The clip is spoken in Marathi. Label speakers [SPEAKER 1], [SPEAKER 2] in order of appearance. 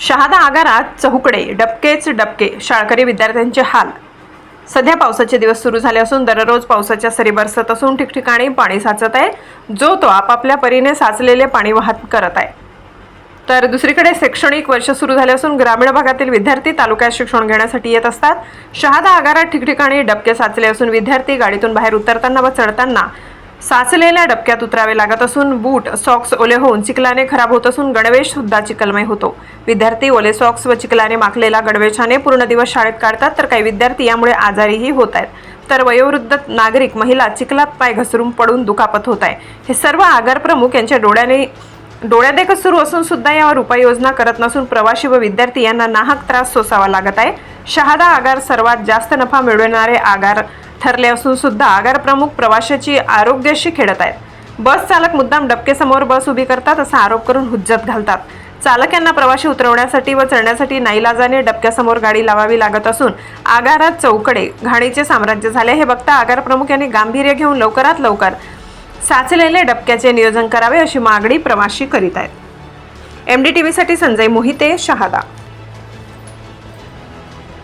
[SPEAKER 1] शहादा आगारात चहुकडे डबकेच डबके शाळकरी विद्यार्थ्यांचे हाल. सध्या पावसाचे दिवस सुरू झाले असून दररोज पावसाच्या सरी बरसत असून ठिकठिकाणी पाणी साचत आहे. जो तो आपापल्या परीने साचलेले पाणी वाहत करत आहे. तर दुसरीकडे शैक्षणिक वर्ष सुरू झाले असून ग्रामीण भागातील विद्यार्थी तालुक्यात शिक्षण घेण्यासाठी येत असतात. शहादा आगारात ठिकठिकाणी डबके साचले असून विद्यार्थी गाडीतून बाहेर उतरताना व चढताना साचलेल्या डबक्यात उतरावे लागत असून बूट सॉक्स ओले होऊन चिखलाने खराब होत असून गणवेश सुद्धा चिखलमय होतो. विद्यार्थी ओले सॉक्स व चिखलाने माखलेला गणवेशाने पूर्ण दिवस शाळेत काढतात तर काही विद्यार्थी यामुळे आजारीही होत आहेत. तर वयोवृद्ध नागरिक महिला चिखलात पाय घसरून पडून दुखापत होत आहे. हे सर्व आगार प्रमुख यांच्या डोळ्याने डोळ्यादेखत सुरू असून सुद्धा यावर उपाययोजना करत नसून प्रवासी व विद्यार्थी यांना नाहक त्रास सोसावा लागत आहे. शहादा आगार सर्वात जास्त नफा मिळवणारे आगार ठरले असून सुद्धा आगार प्रमुख प्रवाशाची आरोग्याशी खेळत आहेत. बस चालक मुद्दाम डबकेसमोर बस उभी करतात असा आरोप करून हुज्जत घालतात. चालक यांना प्रवाशी उतरवण्यासाठी व चढण्यासाठी नाईलाजाने डबक्यासमोर गाडी लावावी लागत असून आगारात चौकडे घाणीचे साम्राज्य झाले हे बघता आगार प्रमुख यांनी गांभीर्य घेऊन लवकरात लवकर साचलेले डबक्याचे नियोजन करावे अशी मागणी प्रवाशी करीत आहेत. एम डी टी व्हीसाठी संजय मोहिते शहादा.